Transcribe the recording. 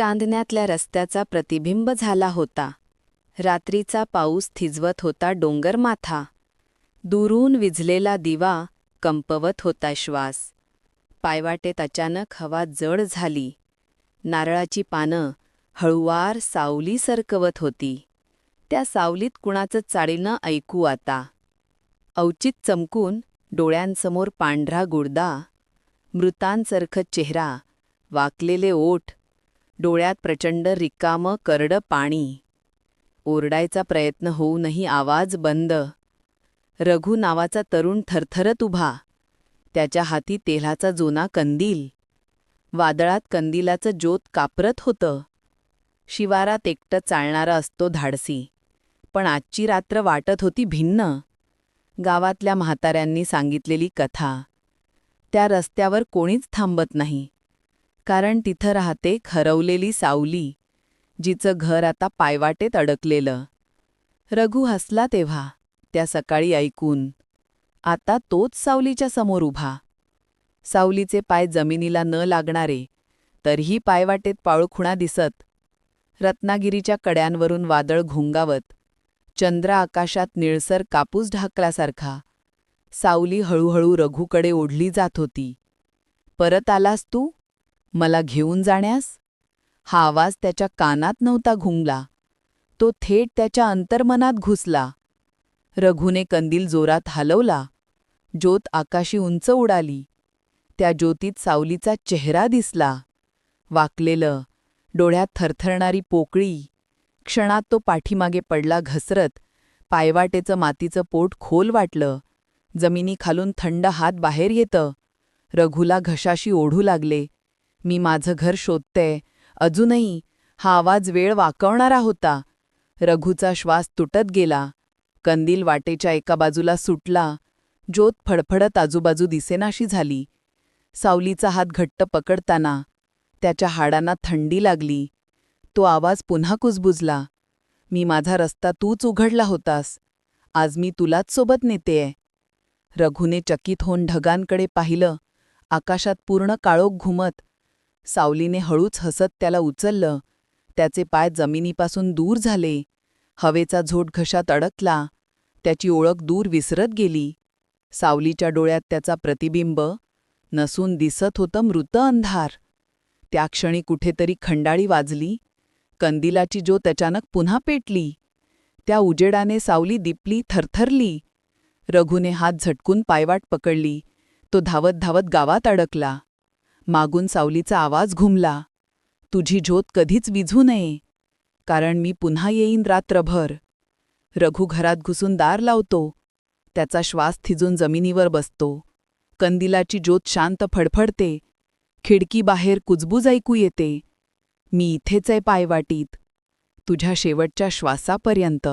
चांदण्यातल्या रस्त्याचा प्रतिबिंब झाला होता. रात्रीचा पाऊस थिजवत होता डोंगर माथा. दुरून विझलेला दिवा कंपवत होता श्वास. पायवाटेत अचानक हवा जड झाली. नारळाची पानं हळुवार सावली सरकवत होती. त्या सावलीत कुणाचं चाळीनं ऐकू आता. अवचित चमकून डोळ्यांसमोर पांढरा गुडदा मृतांसारखं चेहरा वाकलेले ओठ डोळ्यात प्रचंड रिकामं करडं पाणी. ओरडायचा प्रयत्न होऊनही आवाज बंद. रघु नावाचा तरुण थरथरत उभा. त्याच्या हाती तेलाचा जुना कंदील. वादळात कंदिलाचं ज्योत कापरत होतं. शिवारात एकटं चालणारा असतो धाडसी. पण आजची रात्र वाटत होती भिन्न. गावातल्या म्हाताऱ्यांनी सांगितलेली कथा. त्या रस्त्यावर कोणीच थांबत नाही. कारण तिथं राहते खरवलेली सावली जिचं घर आता पायवाटेत अडकलेलं. रघु हसला तेव्हा त्या सकाळी ऐकून आता तोच सावलीच्या समोर उभा. सावलीचे पाय जमिनीला न लागणारे तरीही पायवाटेत पाळखुणा दिसत. रत्नागिरीच्या कड्यांवरून वादळ घुंगावत चंद्र आकाशात निळसर कापूस ढाकल्यासारखा. सावली हळूहळू रघुकडे ओढली जात होती. परत आलास तू? मला घेऊन जाण्यास? हा आवाज त्याच्या कानात नव्हता घुंगला. तो थेट त्याच्या अंतर्मनात घुसला. रघुने कंदील जोरात हलवला. ज्योत आकाशी उंच उडाली. त्या ज्योतीत सावलीचा चेहरा दिसला. वाकलेलं डोळ्यात थरथरणारी पोकळी. क्षणात तो पाठीमागे पडला घसरत. पायवाटेचं मातीचं पोट खोल वाटलं. जमिनीखालून थंड हात बाहेर येतं. रघुला घशाशी ओढू लागले. मी माझं घर शोधतेय. अजूनही हा आवाज वेळ वाकवणारा होता. रघूचा श्वास तुटत गेला. कंदील वाटेच्या एका बाजूला सुटला. ज्योत फडफडत आजूबाजू दिसेनाशी झाली. सावलीचा हात घट्ट पकडताना त्याच्या हाडांना थंडी लागली. तो आवाज पुन्हा कुजबुजला. मी माझा रस्ता तूच उघडला होतास. आज मी तुलाच सोबत नेतेय. रघुने चकित होऊन ढगांकडे पाहिलं. आकाशात पूर्ण काळोख घुमत सावलीने हळूच हसत त्याला उचललं. त्याचे पाय जमिनीपासून दूर झाले. हवेचा झोट घशात अडकला. त्याची ओळख दूर विसरत गेली. सावलीच्या डोळ्यात त्याचा प्रतिबिंब नसून दिसत होतं मृत अंधार. त्या क्षणी कुठेतरी खंडाळी वाजली. कंदिलाची ज्योत अचानक पुन्हा पेटली. त्या उजेडाने सावली दिपली थरथरली. रघुने हात झटकून पायवाट पकडली. तो धावत धावत गावात अडकला. मागून सावलीचा आवाज घुमला. तुझी ज्योत कधीच विझू नये कारण मी पुन्हा येईन रात्रभर. रघु घरात घुसून दार लावतो त्याचा श्वास थिजून जमिनीवर बसतो. कंदिलाची ज्योत शांत फडफडते खिडकीबाहेर कुजबूज ऐकू येते. मी इथेच आहे पायवाटीत तुझ्या शेवटच्या श्वासापर्यंत.